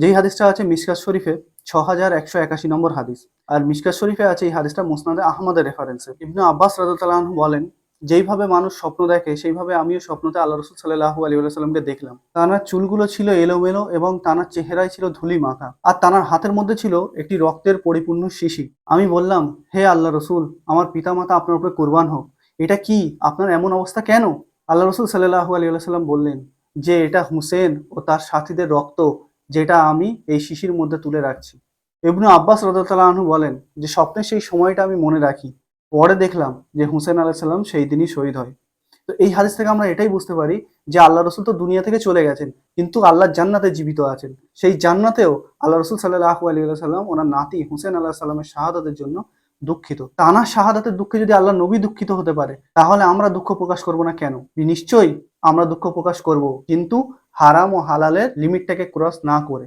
যেই হাদিসটা আছে মিসকাত শরীফে ছ হাজার একশো একাশি নম্বর হাদিস। আর মিসকাত শরীফে আছে এই হাদিসটা মুসনাদে আহমদের রেফারেন্সে ইবনু আব্বাস রাজতাল্লাহ বলেন, যেইভাবে মানুষ স্বপ্ন দেখে, সেইভাবে আমিও স্বপ্নতে আল্লাহ রসুল সাল্লাহু আলী সাল্লামকে দেখলাম। তানার চুলগুলো ছিল এলোমেলো এবং তানার চেহারায় ছিল ধুলি মাখা। আর তানার হাতের মধ্যে ছিল একটি রক্তের পরিপূর্ণ শিশি। আমি বললাম, হে আল্লাহ রসুল, আমার পিতামাতা আপনার উপরে কোরবান হোক। এটা কি? আপনার এমন অবস্থা কেন? আল্লাহ রসুল সাল্লাহু আলী সাল্লাম বললেন, যে এটা হুসেন ও তার সাথীদের রক্ত যেটা আমি এই শিশির মধ্যে তুলে রাখছি। ইবনু আব্বাস রদাল্লাহ আনহু বলেন যে স্বপ্নের সেই সময়টা আমি মনে রাখি। পরে দেখলাম যে হুসেন আলাহ সাল্লাম সেই দিনই শহীদ হয়। তো এই হাদিস থেকে আমরা এটাই বুঝতে পারি যে, আল্লাহ রসুল তো দুনিয়া থেকে চলে গেছেন, কিন্তু আল্লাহ জান্নাতে জীবিত আছেন। সেই জান্নাতেও আল্লাহ রসুল সাল্লাহ আলী সাল্লাম ওনার নাতি হুসেন আল্লাহ সাল্লামের শাহাদাতের জন্য দুঃখিত। তানার শাহাদাতের দুঃখে যদি আল্লাহ নবী দুঃখিত হতে পারে, তাহলে আমরা দুঃখ প্রকাশ করব না কেন? নিশ্চয়ই আমরা দুঃখ প্রকাশ করব কিন্তু হারাম ও হালালের লিমিটটাকে ক্রস না করে।